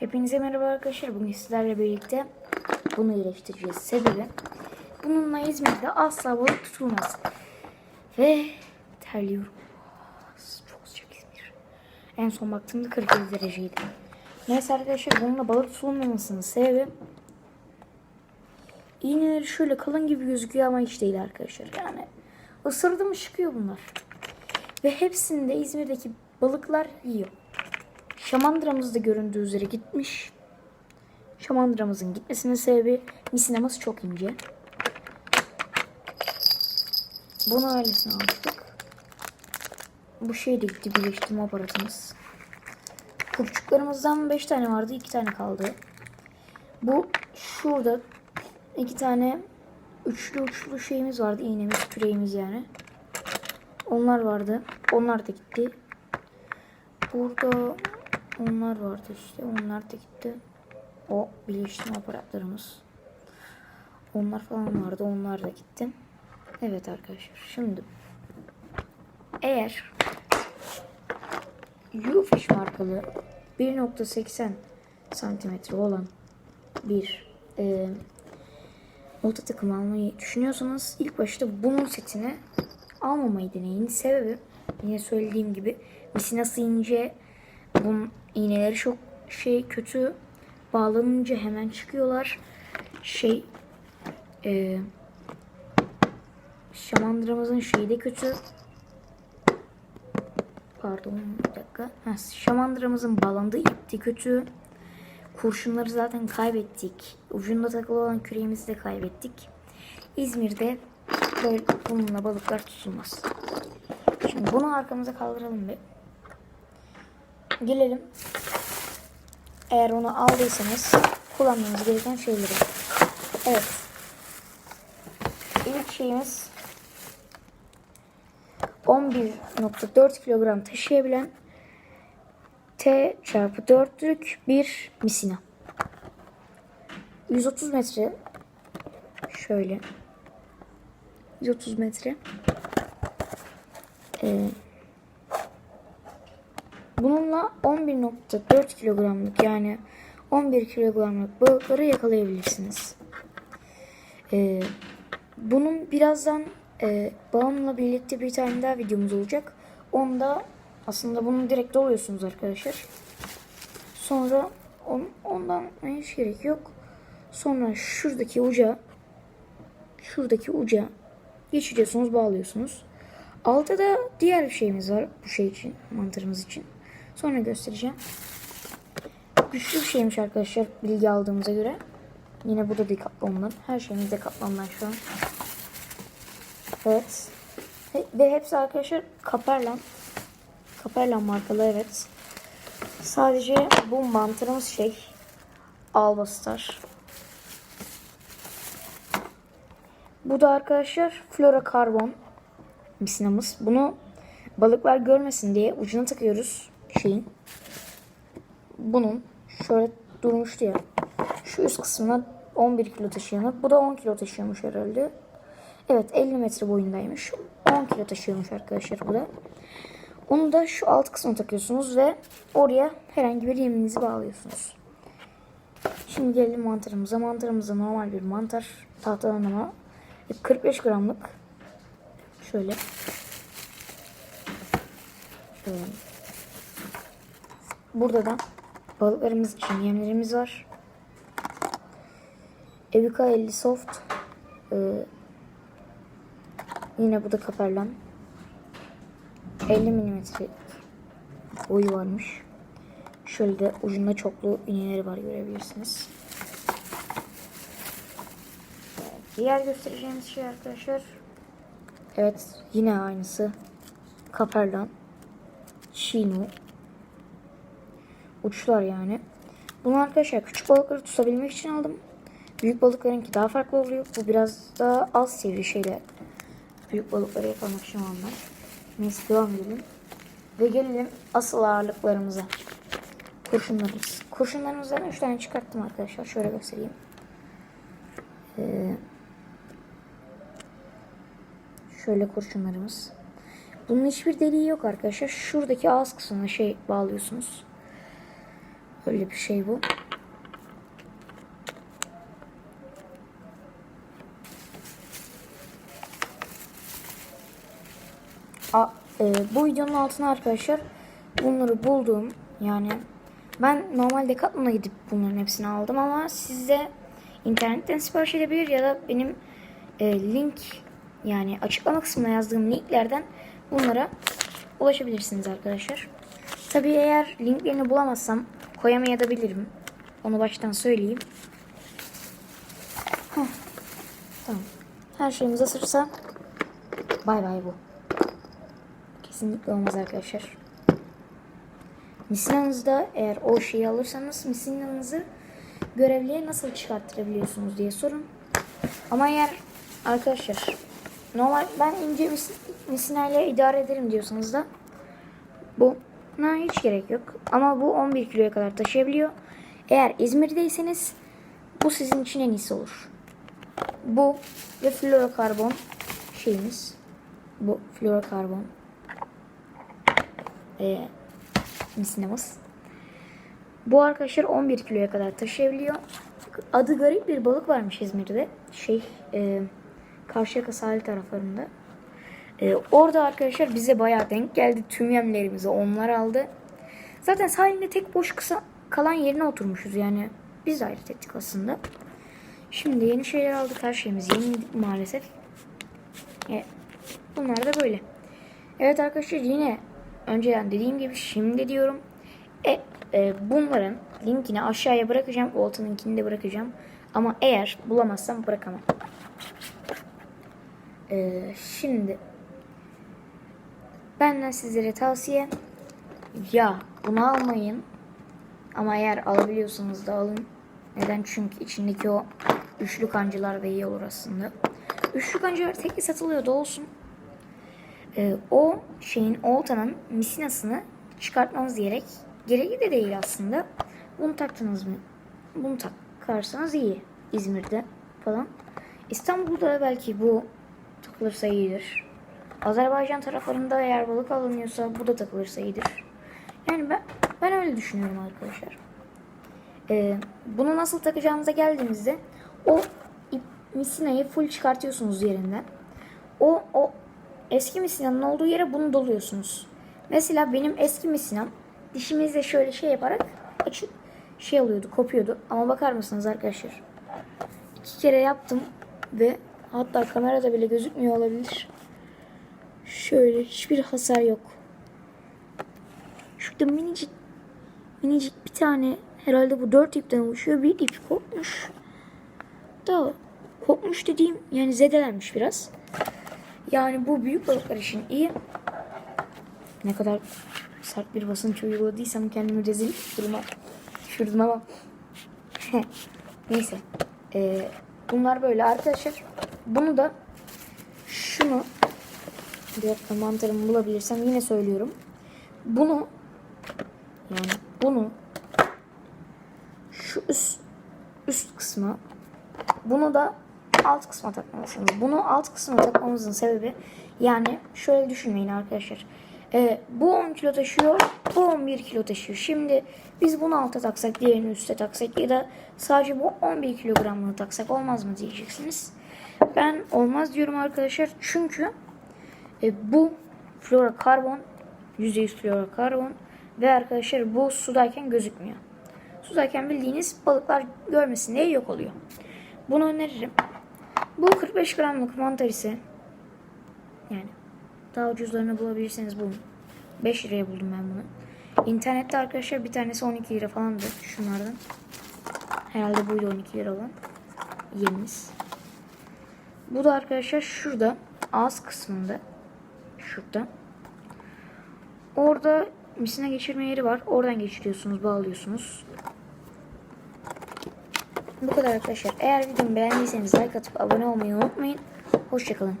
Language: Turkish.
Hepinize merhaba arkadaşlar. Bugün sizlerle birlikte bunu iyileştireceğiz. Sebebi bununla İzmir'de asla balık tutulmaz. Ve terliyorum. Çok sıcak İzmir. En son baktığımda 47 dereceydi. Neyse arkadaşlar bununla balık tutulmamasının sebebi iğneleri şöyle kalın gibi gözüküyor ama hiç değil arkadaşlar. Yani ısırdı mı çıkıyor bunlar. Ve hepsini de İzmir'deki balıklar yiyor. Şamandıramız da göründüğü üzere gitmiş. Şamandıramızın gitmesinin sebebi misinamız çok ince. Bunu öylesine aldık. Bu şey de gitti birleştirme aparatımız. Kupçuklarımızdan 5 tane vardı 2 tane kaldı. Bu şurada 2 tane üçlü uçlu şeyimiz vardı iğnemiz küreğimiz yani. Onlar vardı. Onlar da gitti. Burada onlar vardı işte. Onlar da gitti. O birleştirme aparatlarımız. Onlar falan vardı. Onlar da gitti. Evet arkadaşlar. Şimdi eğer Ufish markalı 1.80 santimetre olan bir e, olta takımı almayı düşünüyorsanız ilk başta bunun setini almamayı deneyin. Sebebi yine söylediğim gibi misinası ince bunun iğneleri çok şey kötü bağlanınca hemen çıkıyorlar. Şey e, şamandıramızın şeyi de kötü. Pardon bir dakika. Ha, şamandıramızın bağlandığı ip de kötü. Kurşunları zaten kaybettik. Ucunda takılı olan küreğimizi de kaybettik. İzmir'de böyle bununla balıklar tutulmaz. Şimdi bunu arkamıza kaldıralım bir. Gelelim. Eğer onu aldıysanız kullanmanız gereken şeyleri. Evet. İlk şeyimiz 11.4 kilogram taşıyabilen T çarpı 4'lük bir misina. 130 metre şöyle 130 metre ee, bununla 11.4 kilogramlık yani 11 kilogramlık balıkları yakalayabilirsiniz. Ee, bunun birazdan e, bağımla birlikte bir tane daha videomuz olacak. Onda aslında bunu direkt doluyorsunuz arkadaşlar. Sonra on, ondan hiç gerek yok. Sonra şuradaki uca şuradaki uca geçiriyorsunuz, bağlıyorsunuz. Altta da diğer bir şeyimiz var bu şey için, mantarımız için. Sonra göstereceğim. Güçlü bir şeymiş arkadaşlar bilgi aldığımıza göre. Yine bu da Decathlon'dan. Her şeyimiz Decathlon'dan şu an. Evet. Ve hepsi arkadaşlar Kaperlan. Kaperlan markalı evet. Sadece bu mantarımız şey Albastar. Bu da arkadaşlar Flora Carbon misinamız. Bunu balıklar görmesin diye ucuna takıyoruz şeyin. Bunun şöyle durmuştu ya. Şu üst kısmına 11 kilo taşıyanı. Bu da 10 kilo taşıyormuş herhalde. Evet 50 metre boyundaymış. 10 kilo taşıyormuş arkadaşlar bu da. Onu da şu alt kısmına takıyorsunuz ve oraya herhangi bir yeminizi bağlıyorsunuz. Şimdi gelelim mantarımıza. Mantarımıza normal bir mantar tahtadan ama 45 gramlık. Şöyle. Ee, Burada da balıklarımız için yemlerimiz var. Evika 50 soft. Ee, yine bu da kaperlan. 50 milimetre boyu varmış. Şöyle de ucunda çoklu iğneleri var görebilirsiniz. Diğer göstereceğimiz şey arkadaşlar. Evet yine aynısı. Kaperlan. Chino. Uçlar yani. Bunu arkadaşlar küçük balıkları tutabilmek için aldım. Büyük balıklarınki daha farklı oluyor. Bu biraz daha az seviye şeyler. Büyük balıkları yakalamak için olanlar. Neyse devam edelim. Ve gelelim asıl ağırlıklarımıza. Kurşunlarımız. Kurşunlarımızdan 3 tane çıkarttım arkadaşlar. Şöyle göstereyim. Ee, şöyle kurşunlarımız. Bunun hiçbir deliği yok arkadaşlar. Şuradaki ağız kısmına şey bağlıyorsunuz. Böyle bir şey bu. A, e, bu videonun altına arkadaşlar bunları buldum. Yani ben normalde Decathlon'a gidip bunların hepsini aldım ama size internetten sipariş edebilir ya da benim e, link yani açıklama kısmına yazdığım linklerden bunlara ulaşabilirsiniz arkadaşlar. Tabii eğer linklerini bulamazsam koyamayabilirim. Onu baştan söyleyeyim. Heh. Tamam. Her şeyimiz hazırsa bay bay bu. Kesinlikle olmaz arkadaşlar. Misinanızda eğer o şeyi alırsanız misinanızı görevliye nasıl çıkarttırabiliyorsunuz diye sorun. Ama eğer arkadaşlar normal ben ince mis misinayla idare ederim diyorsanız da bu buna hiç gerek yok. Ama bu 11 kiloya kadar taşıyabiliyor. Eğer İzmir'deyseniz bu sizin için en iyisi olur. Bu ve florokarbon şeyimiz. Bu florokarbon e, misinamız. Bu arkadaşlar 11 kiloya kadar taşıyabiliyor. Adı garip bir balık varmış İzmir'de. Şey, e, Karşıyaka sahil taraflarında. E, orada arkadaşlar bize bayağı denk geldi. Tüm yemlerimizi onlar aldı. Zaten sahilde tek boş kısa kalan yerine oturmuşuz yani. Biz de ayrıt ettik aslında. Şimdi yeni şeyler aldık. Her şeyimiz yeni maalesef. E, bunlar da böyle. Evet arkadaşlar yine önceden dediğim gibi şimdi diyorum. E, e, bunların linkini aşağıya bırakacağım. Volt'un linkini de bırakacağım. Ama eğer bulamazsam bırakamam. E, şimdi benden sizlere tavsiye ya bunu almayın. Ama eğer alabiliyorsanız da alın. Neden? Çünkü içindeki o üçlü kancılar da iyi olur aslında. Üçlü kancılar tekli satılıyor da olsun. Ee, o şeyin oltanın misinasını çıkartmanız gerek. Gerekli de değil aslında. Bunu taktınız mı? Bunu takarsanız iyi. İzmir'de falan. İstanbul'da belki bu takılırsa iyidir. Azerbaycan taraflarında eğer balık alınıyorsa bu da takılırsa iyidir. Yani ben ben öyle düşünüyorum arkadaşlar. Ee, bunu nasıl takacağınıza geldiğimizde o ip, misinayı full çıkartıyorsunuz yerinden. O o eski misinanın olduğu yere bunu doluyorsunuz. Mesela benim eski misinam dişimizle şöyle şey yaparak açıp şey oluyordu, kopuyordu. Ama bakar mısınız arkadaşlar? İki kere yaptım ve hatta kamerada bile gözükmüyor olabilir. Şöyle hiçbir hasar yok. Şurada minicik minicik bir tane herhalde bu dört ipten oluşuyor. Bir ip kopmuş. Da kopmuş dediğim yani zedelenmiş biraz. Yani bu büyük balıklar için iyi. Ne kadar sert bir basınç uyguladıysam kendimi rezil duruma düşürdüm ama. Neyse. Ee, bunlar böyle arkadaşlar. Bunu da şunu bir dakika mantarımı bulabilirsem yine söylüyorum. Bunu yani bunu şu üst üst kısmı bunu da alt kısma takmalısınız. Bunu alt kısma takmamızın sebebi yani şöyle düşünmeyin arkadaşlar. Ee, bu 10 kilo taşıyor, bu 11 kilo taşıyor. Şimdi biz bunu alta taksak, diğerini üste taksak ya da sadece bu 11 kilogramını taksak olmaz mı diyeceksiniz. Ben olmaz diyorum arkadaşlar. Çünkü e, bu florokarbon %100 florokarbon ve arkadaşlar bu sudayken gözükmüyor. Sudayken bildiğiniz balıklar görmesin diye yok oluyor. Bunu öneririm. Bu 45 gramlık mantar ise yani daha ucuzlarını bulabilirseniz bulun. 5 liraya buldum ben bunu. İnternette arkadaşlar bir tanesi 12 lira falandı şunlardan. Herhalde buydu 12 lira olan. Yemimiz. Bu da arkadaşlar şurada ağız kısmında şurada. Orada misine geçirme yeri var. Oradan geçiriyorsunuz, bağlıyorsunuz. Bu kadar arkadaşlar. Eğer videomu beğendiyseniz like atıp abone olmayı unutmayın. Hoşçakalın.